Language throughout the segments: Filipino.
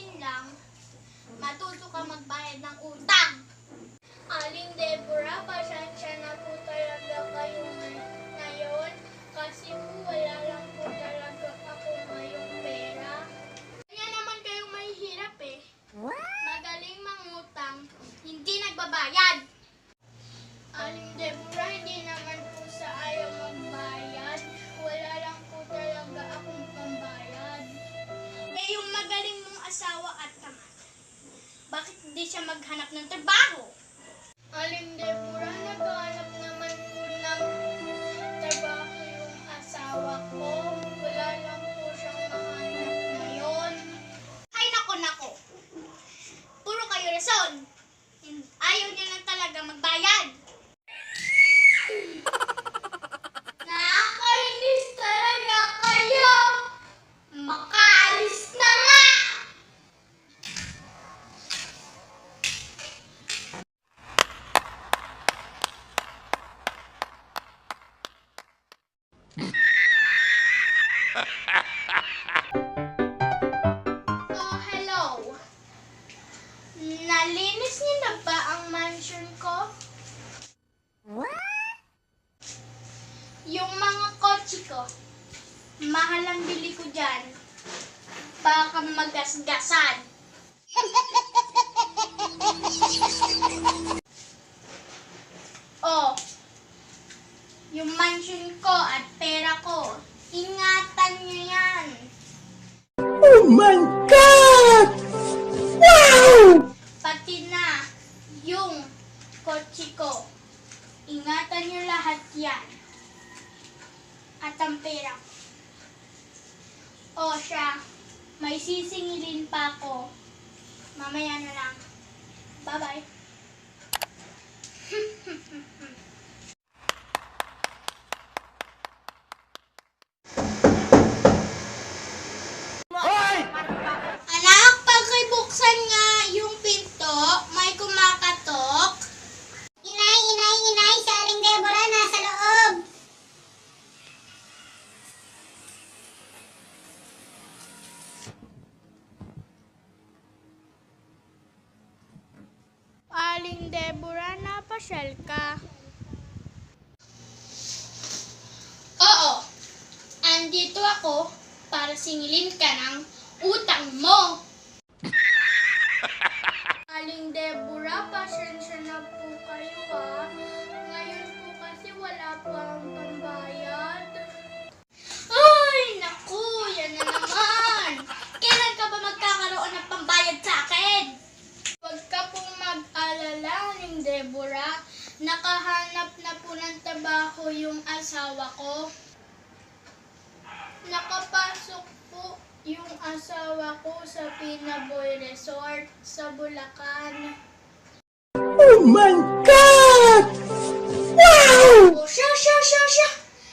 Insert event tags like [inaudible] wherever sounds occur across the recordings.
gawin lang, matuto ka magbayad ng utang. Aling Deborah, pasensya na po talaga kayo ngayon kasi po wala lang po talaga ako ngayong pera. Kaya naman kayong mahihirap eh. Magaling mangutang, hindi nagbabayad. Aling Deborah, hindi naman po sa ayaw magbayad. Ng trabaho? Aling Deborah, naghahanap naman po ng trabaho yung asawa ko. Wala lang po siyang mahanap ngayon. Ay, nako, nako. Puro kayo rason. Ayaw niya lang talaga magbayad. Ko, mahal ang bili ko dyan. Baka magasgasan. [laughs] oh, yung mansion ko at pera ko, ingatan niyo yan. Oh my God! Wow! Pati na yung kotse ko. Ingatan niyo lahat yan. At ang pera. O siya, may sisingilin pa ako. Mamaya na lang. Bye-bye. Anak, pagkibuksan nga yung pinto, may kumakatok. Inay, inay, inay, si Aling Deborah nasa loob. Aling Deborah, napasyal ka. Oo, andito ako para singilin ka ng utang mo. [laughs] Aling Deborah, pasensya asawa ko sa Pinaboy Resort sa Bulacan. Oh my God! Wow! Oh, siya, siya, siya, siya!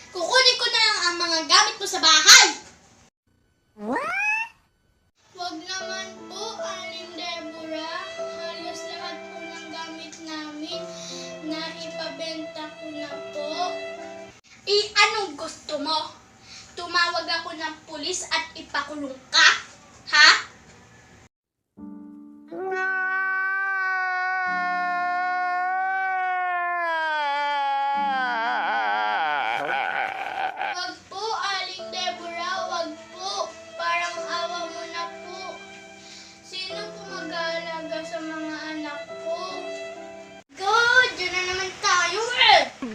Kukunin ko na lang ang mga gamit mo sa bahay! Wag naman po, Aling Deborah. Halos lahat po ng gamit namin na ipabenta ko na po. Eh, anong gusto mo? Tumawag ako ng pulis at ipakulong ka?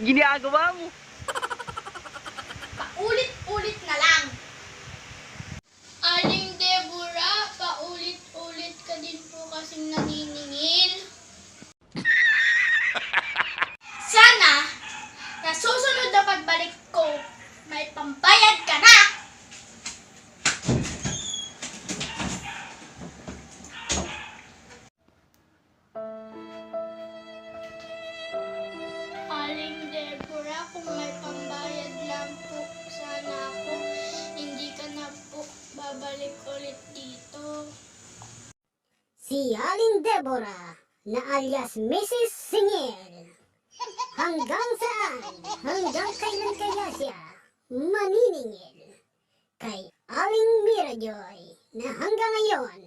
Ginagawa mo! Aling Deborah na alias Mrs. Singil. Hanggang saan? Hanggang kailan kaya siya maniningil? Kay Aling Mirajoy na hanggang ngayon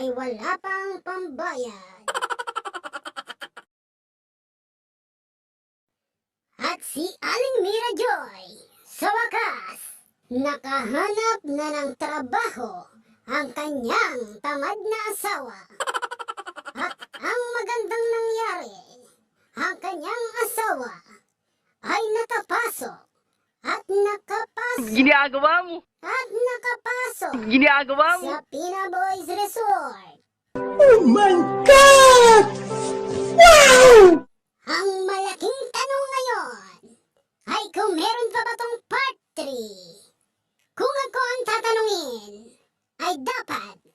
ay wala pang pambayad. At si Aling Mirajoy, sa wakas, nakahanap na ng trabaho ang kanyang tamad na asawa. At ang magandang nangyari, ang kanyang asawa ay nakapasok at nakapasok. Ginagawa mo? At nakapasok. Ginagawa mo? Sa Pina Boys Resort. Oh my God! Wow! Ang malaking tanong ngayon ay kung meron pa ba tong part 3. Kung ako ang tatanungin, ay dapat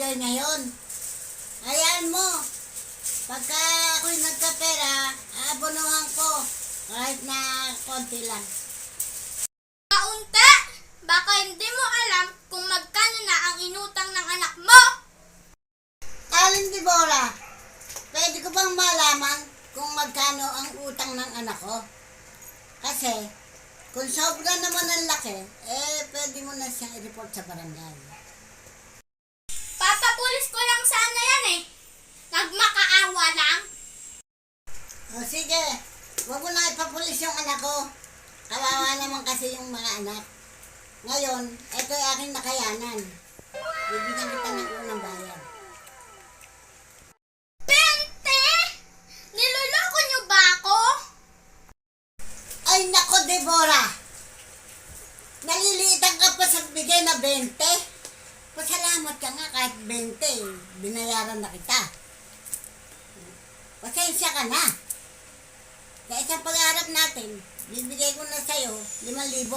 Joy ngayon. Ayan mo. Pagka ako'y nagkapera, aabonohan ko. Kahit na konti lang. Kaunti! Baka hindi mo alam kung magkano na ang inutang ng anak mo! Aling Dibora, pwede ko bang malaman kung magkano ang utang ng anak ko? Kasi, kung sobra naman ang laki, eh, pwede mo na siyang i-report sa barangay. Lang sana yan eh. Nagmakaawa lang. O sige, huwag mo na ipapulis yung anak ko. Kawawa naman kasi yung mga anak. Ngayon, ito ay aking nakayanan. Bibigyan kita ng unang bayan. Bente! Niloloko niyo ba ako? Ay nako, Deborah! Nalilitan ka pa sa bigay na 20? Pasalamat ka nga kahit 20, binayaran na kita. Pasensya ka na. Sa isang pag-aarap natin, bibigay ko na sa'yo 5,000.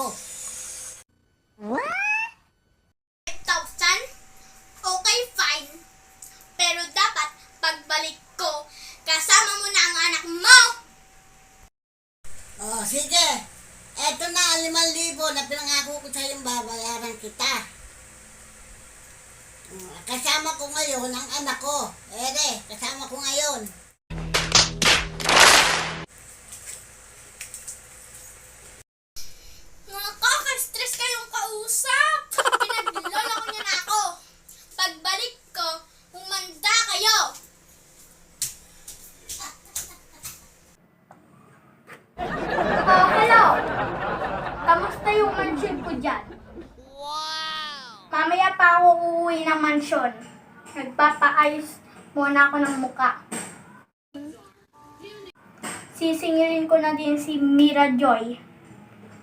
5,000? Okay, fine. Pero dapat pagbalik ko, kasama mo na ang anak mo! Oh, sige. Eto na ang 5,000 na pinangako ko sa'yo babayaran kita. Oh, Kasama ko ngayon ang anak ko. Ere, kasama ko ngayon. Nakaka-stress kayong kausap! Pinagloloko niya na ako! Pagbalik ko, humanda kayo! Oh, hello! Kamusta yung mansion ko dyan? Wow! Mamaya pa uuwi ng mansyon. Nagpapaayos muna ako ng muka. Sisingilin ko na din si Mira Joy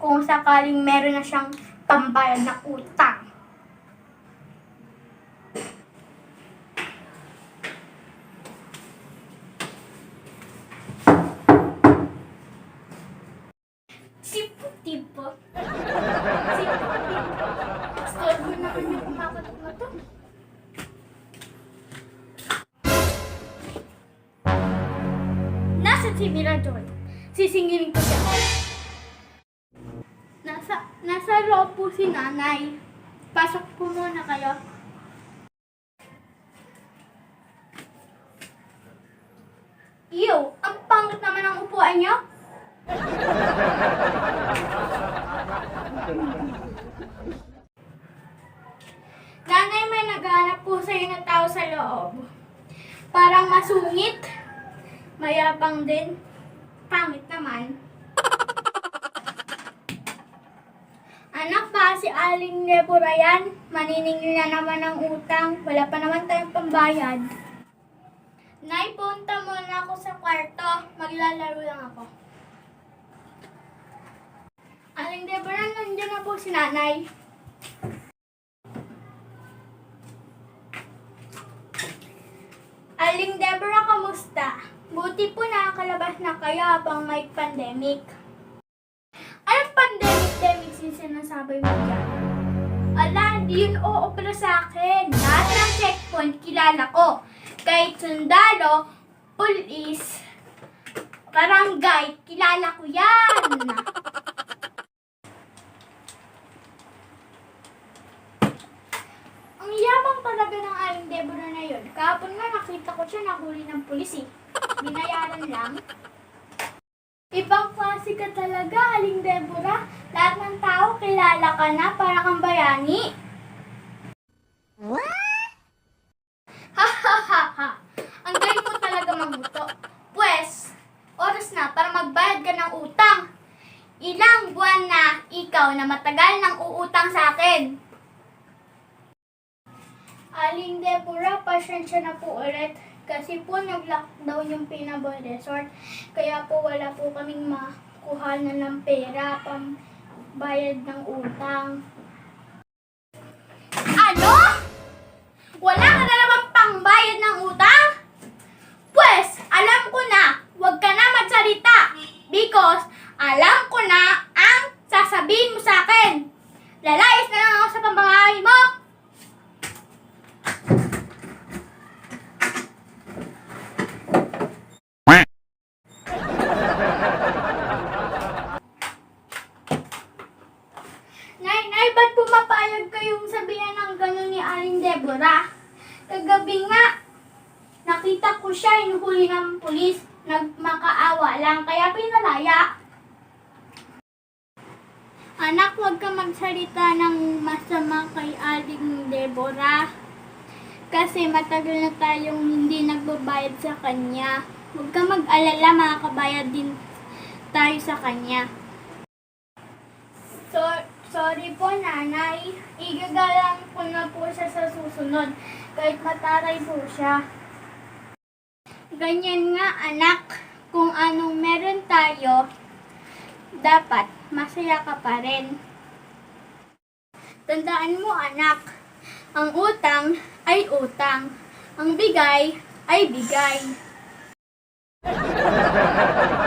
kung sakaling meron na siyang pambayad na utang. Sisingilin ko siya. Nasa, nasa loob po si nanay. Pasok po muna kayo. Iyo, ang pangit naman ang upuan niyo. Nanay, may naghanap po sa'yo na tao sa loob. Parang masungit. Mayabang din. Pangit naman. Anak ba si Aling Nebura yan? Maniningil na naman ng utang. Wala pa naman tayong pambayad. Nay, punta muna ako sa kwarto. Maglalaro lang ako. Aling Deborah, nandiyan na po si nanay. Aling Deborah, kamusta? Buti po nakakalabas na kayo habang may pandemic. Anong pandemic-demic yung sinasabi mo dyan? Ala, hindi yun oopera sa akin. Lahat ng checkpoint kilala ko. Kahit sundalo, pulis, barangay, kilala ko yan. Ang yabang talaga ng aling Deborah na yun? Kahapon nga nakita ko siya nahuli ng pulis eh. Binayaran lang. Ibang klase ka talaga, Aling Deborah. Lahat ng tao kilala ka na para kang bayani. What? Ha ha ha ha. Ang galing mo talaga mamuto. Pwes, oras na para magbayad ka ng utang. Ilang buwan na ikaw na matagal nang uutang sa akin. Aling Deborah, pasensya na po ulit. Kasi po nag-lockdown yung Pinabol Resort. Kaya po wala po kaming makuha na ng pera pang bayad ng utang. Ano? Wala ka na naman pangbayad ng utang? Pwes, alam ko na, huwag ka na magsalita. Because, alam ko na ang sasabihin mo sa akin. Lalayas na lang ako sa pambangawi mo. Nay, nay, ba't pumapayag kayong sabihan ng gano'n ni Deborah? Kagabi nga, nakita ko siya inuhuli ng pulis. Nagmakaawa lang, kaya pinalaya. Anak, huwag ka magsalita ng masama kay Aling Deborah. Kasi matagal na tayong hindi nagbabayad sa kanya. Huwag ka mag-alala, makakabayad din tayo sa kanya. So, sorry po nanay. Igagalang ko na po siya sa susunod. Kahit mataray po siya. Ganyan nga anak. Kung anong meron tayo, dapat masaya ka pa rin. Tandaan mo anak, ang utang ay utang. Ang bigay ay bigay. [laughs]